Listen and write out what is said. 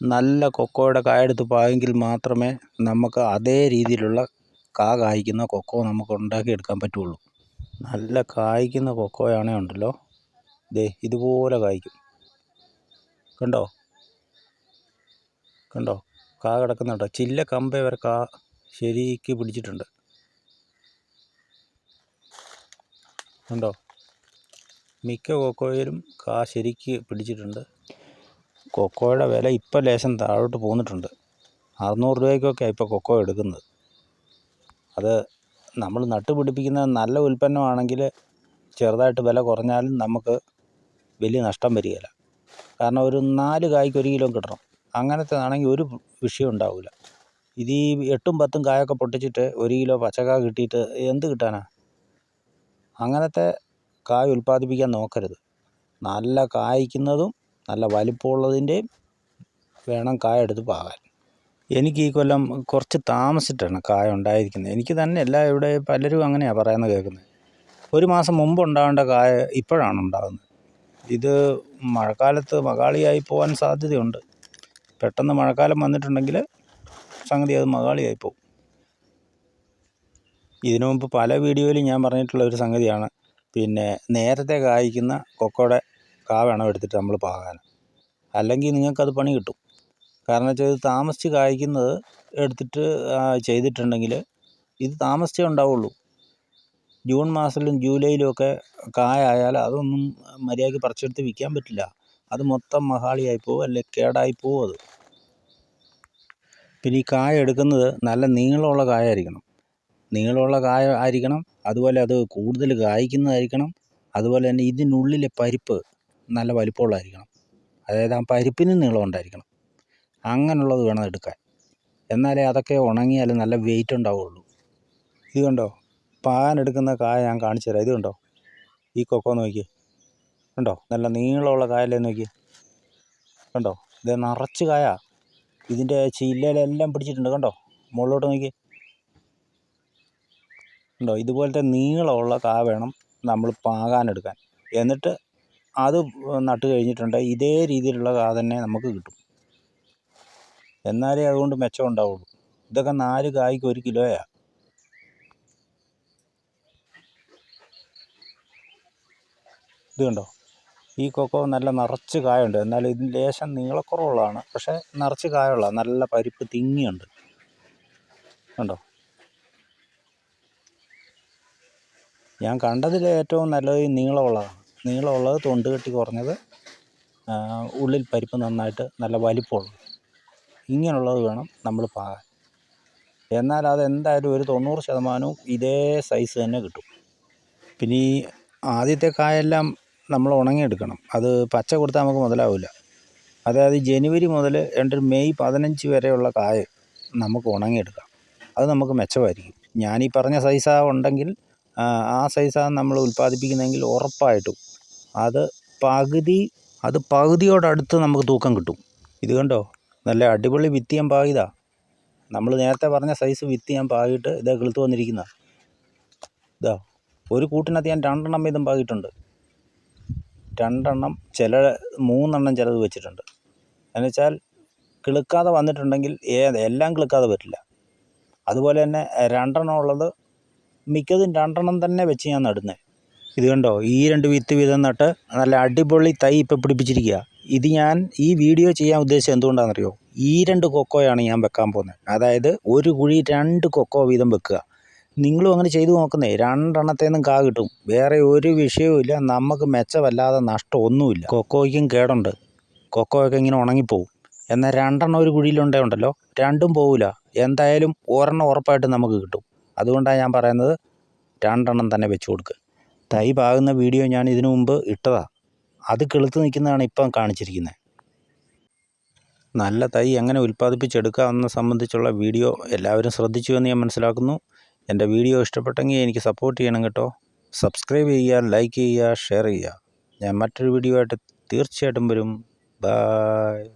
നല്ല കൊക്കോയുടെ കായെടുത്ത് പായെങ്കിൽ മാത്രമേ നമുക്ക് അതേ രീതിയിലുള്ള കാ കായ്ക്കുന്ന കൊക്കോ നമുക്ക് ഉണ്ടാക്കിയെടുക്കാൻ പറ്റുള്ളൂ. നല്ല കായ്ക്കുന്ന കൊക്കോയാണെങ്കിൽ ഉണ്ടല്ലോ. ദേ ഇതുപോലെ കായ്ക്കും. കണ്ടോ? കണ്ടോ? കാ കിടക്കുന്നുണ്ടോ ചില്ല കമ്പേ വരെ കാ ശരിക്ക് പിടിച്ചിട്ടുണ്ട്. കണ്ടോ? മിക്ക കൊക്കോയിലും കാ ശരിക്ക് പിടിച്ചിട്ടുണ്ട്. കൊക്കോയുടെ വില ഇപ്പോൾ ലേശം താഴോട്ട് പോന്നിട്ടുണ്ട്. അറുന്നൂറ് രൂപയ്ക്കൊക്കെയാണ് ഇപ്പോൾ കൊക്കോ എടുക്കുന്നത്. അത് നമ്മൾ നട്ടുപിടിപ്പിക്കുന്ന നല്ല ഉൽപ്പന്നമാണെങ്കിൽ ചെറുതായിട്ട് വില കുറഞ്ഞാലും നമുക്ക് വലിയ നഷ്ടം വരികയില്ല. കാരണം ഒരു നാല് കായ്ക്ക് ഒരു കിലോ കിട്ടണം. അങ്ങനത്തെ ആണെങ്കിൽ ഒരു വിഷയം ഉണ്ടാവില്ല. ഇത് ഈ എട്ടും പത്തും കായൊക്കെ പൊട്ടിച്ചിട്ട് ഒരു കിലോ പച്ചക്കായ കിട്ടിയിട്ട് എന്ത് കിട്ടാനാ? അങ്ങനത്തെ കായ ഉൽപ്പാദിപ്പിക്കാൻ നോക്കരുത്. നല്ല കായ്ക്കുന്നതും നല്ല വലിപ്പമുള്ളതിന്റെയും വേണം കായ എടുത്ത് പാകാൻ. എനിക്ക് ഈ കൊല്ലം കുറച്ച് താമസിച്ചിട്ടാണ് കായ ഉണ്ടായിരിക്കുന്നത്. എനിക്ക് തന്നെയല്ല ഇവിടെ പലരും അങ്ങനെയാണ് പറയുന്നത് കേൾക്കുന്നത്. ഒരു മാസം മുമ്പ് ഉണ്ടാകേണ്ട കായ ഇപ്പോഴാണ് ഉണ്ടാകുന്നത് ഇത് മഴക്കാലത്ത് മകാളിയായി പോകാൻ സാധ്യതയുണ്ട്. പെട്ടെന്ന് മഴക്കാലം വന്നിട്ടുണ്ടെങ്കിൽ സംഗതി അത് മകാളിയായി പോകും ഇതിനു മുമ്പ് പല വീഡിയോയിലും ഞാൻ പറഞ്ഞിട്ടുള്ള ഒരു സംഗതിയാണ്. പിന്നെ നേരത്തെ കായ്ക്കുന്ന കൊക്കോയുടെ കാ വേണം എടുത്തിട്ട് നമ്മൾ പാകാൻ. അല്ലെങ്കിൽ നിങ്ങൾക്കത് പണി കിട്ടും. കാരണം വെച്ചാൽ ഇത് താമസിച്ച് കായ്ക്കുന്നത് എടുത്തിട്ട് ചെയ്തിട്ടുണ്ടെങ്കിൽ ഇത് താമസിച്ചേ ഉണ്ടാവുള്ളൂ. ജൂൺ മാസത്തിലും ജൂലൈയിലും ഒക്കെ കായായാൽ അതൊന്നും മര്യാദയ്ക്ക് പറിച്ചെടുത്ത് വിൽക്കാൻ പറ്റില്ല. അത് മൊത്തം മഹാളിയായി പോകും അല്ലെങ്കിൽ കേടായി പോകും അത്. പിന്നെ ഈ കായ എടുക്കുന്നത് നല്ല നീളമുള്ള കായ ആയിരിക്കണം നീളമുള്ള കായ ആയിരിക്കണം. അതുപോലെ അത് കൂടുതൽ കായ്ക്കുന്നതായിരിക്കണം. അതുപോലെ തന്നെ ഇതിനുള്ളിലെ പരിപ്പ് നല്ല വലിപ്പമുള്ളതായിരിക്കണം. അതായത് ആ പരിപ്പിന് നീളം ഉണ്ടായിരിക്കണം. അങ്ങനെയുള്ളത് വേണം എടുക്കാൻ. എന്നാലേ അതൊക്കെ ഉണങ്ങിയാൽ നല്ല വെയിറ്റ് ഉണ്ടാവുള്ളൂ. ഇത് കണ്ടോ? പാൻ എടുക്കുന്ന കായ ഞാൻ കാണിച്ചു തരാം. ഇത് കണ്ടോ? ഈ കൊക്കോ നോക്കിയേ. കണ്ടോ? നല്ല നീളമുള്ള കായല്ലേ നോക്കിയേ. കണ്ടോ? ഇത് നിറച്ച് കായ. ഇതിന്റെ ചില്ലയിലെല്ലാം പിടിച്ചിട്ടുണ്ട്. കണ്ടോ? മുകളിലോട്ട് നോക്കിയേ. കണ്ടോ? ഇതുപോലത്തെ നീളമുള്ള കായ വേണം നമ്മൾ പാകാനെടുക്കാൻ എന്നിട്ട് അത് നട്ട് കഴിഞ്ഞിട്ടുണ്ട്. ഇതേ രീതിയിലുള്ള കാ തന്നെ നമുക്ക് കിട്ടും. എന്നാലേ അതുകൊണ്ട് മെച്ചം ഉണ്ടാവുള്ളൂ. ഇതൊക്കെ നാല് കായ്ക്ക് ഒരു കിലോയാണ് ഇത് കണ്ടോ? ഈ കൊക്കോ നല്ല നിറച്ച് കായുണ്ട്. എന്നാൽ ഇതിന് ലേശം നീളക്കുറവുള്ളതാണ്. പക്ഷേ നിറച്ച് കായുള്ള നല്ല പരിപ്പ് തിങ്ങിയുണ്ട്. കണ്ടോ? ഞാൻ കണ്ടതിൽ ഏറ്റവും നല്ലത് നീളമുള്ളതാണ്. നീളമുള്ളത് തൊണ്ട് കെട്ടി കുറഞ്ഞത് ഉള്ളിൽ പരിപ്പ് നന്നായിട്ട് നല്ല വലിപ്പമുള്ളത് ഇങ്ങനെയുള്ളത് വേണം നമ്മൾ പാകാൻ. എന്നാൽ അത് എന്തായാലും ഒരു തൊണ്ണൂറ് ശതമാനവും ഇതേ സൈസ് തന്നെ കിട്ടും. പിന്നെ ഈ ആദ്യത്തെ കായെല്ലാം നമ്മൾ ഉണങ്ങിയെടുക്കണം. അത് പച്ച കൊടുത്താൽ നമുക്ക് മുതലാവില്ല. അതായത് ജനുവരി മുതൽ രണ്ട് മെയ് പതിനഞ്ച് വരെയുള്ള കായ നമുക്ക് ഉണങ്ങിയെടുക്കാം. അത് നമുക്ക് മെച്ചമായിരിക്കും. ഞാനീ പറഞ്ഞ സൈസാ ഉണ്ടെങ്കിൽ ആ സൈസാണ് നമ്മൾ ഉൽപ്പാദിപ്പിക്കുന്നതെങ്കിൽ ഉറപ്പായിട്ടും അത് പകുതി അത് പകുതിയോടടുത്ത് നമുക്ക് തൂക്കം കിട്ടും. ഇത് കണ്ടോ? നല്ല അടിപൊളി വിത്ത് ഞാൻ പാകിയതാ. നമ്മൾ നേരത്തെ പറഞ്ഞ സൈസ് വിത്ത് ഞാൻ പാകിയിട്ട് ഇതാ കിളുത്ത് വന്നിരിക്കുന്ന. ഇതാ ഒരു കൂട്ടിനകത്ത് ഞാൻ രണ്ടെണ്ണം വീതം പാകിയിട്ടുണ്ട്. രണ്ടെണ്ണം ചില മൂന്നെണ്ണം ചിലത് വെച്ചിട്ടുണ്ട്. എന്നുവെച്ചാൽ കിളുക്കാതെ വന്നിട്ടുണ്ടെങ്കിൽ ഏത് എല്ലാം കിളുക്കാതെ പറ്റില്ല. അതുപോലെ തന്നെ രണ്ടെണ്ണം ഉള്ളത് മിക്കതും രണ്ടെണ്ണം തന്നെ വെച്ച് ഞാൻ നടുന്നത് ഇത് കണ്ടോ? ഈ രണ്ട് വിത്ത് വീതം നട്ട് നല്ല അടിപൊളി തൈ ഇപ്പം പിടിപ്പിച്ചിരിക്കുക ഇത് ഞാൻ ഈ വീഡിയോ ചെയ്യാൻ ഉദ്ദേശിച്ചത് എന്തുകൊണ്ടാണെന്നറിയോ? ഈ രണ്ട് കൊക്കോയാണ് ഞാൻ വെക്കാൻ പോകുന്നത്. അതായത് ഒരു കുഴി രണ്ട് കൊക്കോ വീതം വെക്കുക. നിങ്ങളും അങ്ങനെ ചെയ്തു നോക്കുന്നേ. രണ്ടെണ്ണത്തേന്നും കാ കിട്ടും. വേറെ ഒരു വിഷയവുമില്ല നമുക്ക് മെച്ചമല്ലാതെ നഷ്ടമൊന്നുമില്ല. കൊക്കോയ്ക്കും കേടുണ്ട്. കൊക്കോയൊക്കെ ഇങ്ങനെ ഉണങ്ങിപ്പോവും. എന്നാൽ രണ്ടെണ്ണം ഒരു കുഴിയിലുണ്ടേ ഉണ്ടല്ലോ? രണ്ടും പോവില്ല എന്തായാലും ഒരെണ്ണം ഉറപ്പായിട്ട് നമുക്ക് കിട്ടും. അതുകൊണ്ടാണ് ഞാൻ പറയുന്നത് രണ്ടെണ്ണം തന്നെ വെച്ച് കൊടുക്കുക തൈ പാകുന്ന വീഡിയോ ഞാൻ ഇതിനു മുമ്പ് ഇട്ടതാണ് അത് കിളുത്ത് നിൽക്കുന്നതാണ് ഇപ്പം കാണിച്ചിരിക്കുന്നത് നല്ല തൈ എങ്ങനെ ഉൽപ്പാദിപ്പിച്ചെടുക്കാമെന്ന് സംബന്ധിച്ചുള്ള വീഡിയോ എല്ലാവരും ശ്രദ്ധിച്ചു എന്ന് ഞാൻ മനസ്സിലാക്കുന്നു. എന്റെ വീഡിയോ ഇഷ്ടപ്പെട്ടെങ്കിൽ എനിക്ക് സപ്പോർട്ട് ചെയ്യണം കേട്ടോ. സബ്സ്ക്രൈബ് ചെയ്യുക ലൈക്ക് ചെയ്യുക ഷെയർ ചെയ്യുക. ഞാൻ മറ്റൊരു വീഡിയോ ആയിട്ട് തീർച്ചയായിട്ടും വരും. ബായ്